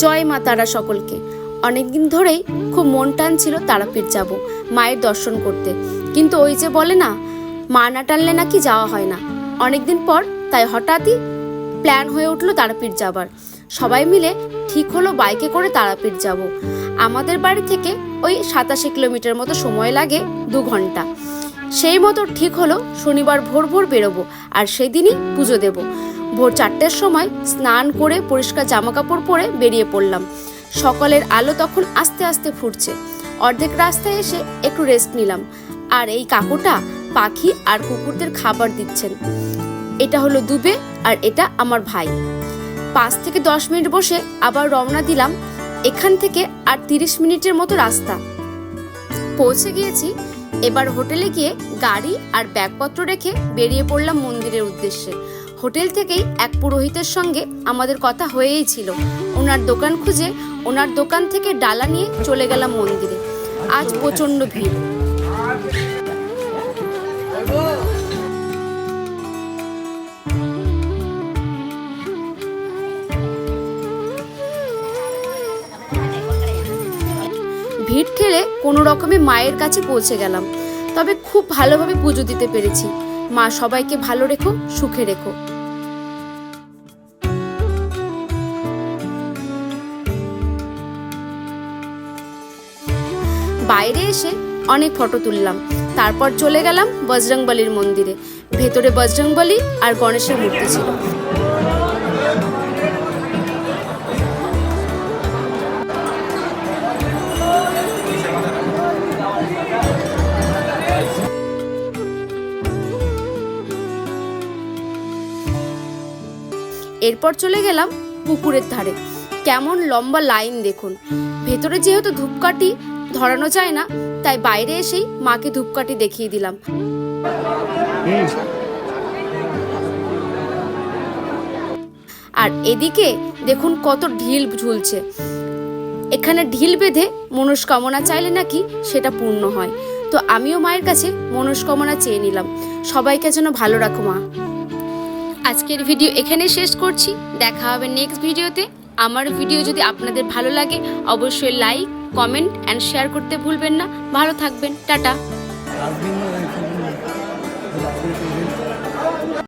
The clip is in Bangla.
জয় মা তারা সকলকে। অনেকদিন ধরেই খুব মন টান ছিল তারাপীঠ যাব, মায়ের দর্শন করতে। কিন্তু ওই যে বলে না, মা না টানলে নাকি যাওয়া হয় না। অনেকদিন পর তাই হঠাৎই প্ল্যান হয়ে উঠল তারাপীঠ যাবার। সবাই মিলে ঠিক হলো বাইকে করে তারাপীঠ যাব। আমাদের বাড়ি থেকে ওই সাতাশি কিলোমিটার মতো সময় লাগে দু ঘণ্টা। সেই মতো ঠিক হলো শনিবার ভোর ভোর বেরোবো, আর সেদিনই পুজো দেব। ভোর চারটের সময় স্নান করে পরিষ্কার জামাকাপড় পরে বেরিয়ে পড়লাম। সকালের আলো তখন আস্তে আস্তে ফুটছে। অর্ধেক রাস্তায় এসে একটু রেস্ট নিলাম। আর এই কাকুটা পাখি আর কুকুরদের খাবার দিচ্ছেন। এটা হলো দুবে আর এটা আমার ভাই। পাঁচ থেকে দশ মিনিট বসে আবার রওনা দিলাম এখান থেকে আর তিরিশ মিনিটের মতো রাস্তা। পৌঁছে গিয়েছি, এবার হোটেলে গিয়ে গাড়ি আর ব্যাগপত্র রেখে বেরিয়ে পড়লাম মন্দিরের উদ্দেশ্যে। হোটেল থেকেই এক পুরোহিতের সঙ্গে আমাদের কথা হয়েই ছিল। ওনার দোকান খুঁজে ওনার দোকান থেকে ডালা নিয়ে চলে গেলাম মন্দিরে। আজ প্রচণ্ড ভিড়। ভিড় ঠেলে কোনো রকমে মায়ের কাছে পৌঁছে গেলাম। তবে খুব ভালোভাবে পুজো দিতে পেরেছি। মা সবাইকে ভালো রেখো, সুখে রেখো। বাইরে এসে অনেক ফটো তুললাম। তারপর চলে গেলাম বজরংবলির মন্দিরে। ভেতরে বজরংবলী আর গণেশের মূর্তি ছিল। এরপর চলে গেলাম পুকুরের ধারে। কেমন লম্বা লাইন দেখুন। ভেতরে যেহেতু ধূপকাঠি ধরানো যায় না তাই বাইরে এসেই মাকে ধূপকাঠি দেখিয়ে দিলাম। আর এদিকে দেখুন কত ঢিল ঝুলছে। এখানে ঢিল বেঁধে মনস্কামনা চাইলে নাকি সেটা পূর্ণ হয়। তো আমিও মায়ের কাছে মনস্কামনা চেয়ে নিলাম। সবাইকে যেন ভালো রাখো মা। আজকের ভিডিও এখানে শেষ করছি। দেখা হবে নেক্সট ভিডিওতে। আমার ভিডিও যদি আপনাদের ভালো লাগে, অবশ্যই লাইক কমেন্ট অ্যান্ড শেয়ার করতে ভুলবেন না। ভালো থাকবেন। টাটা।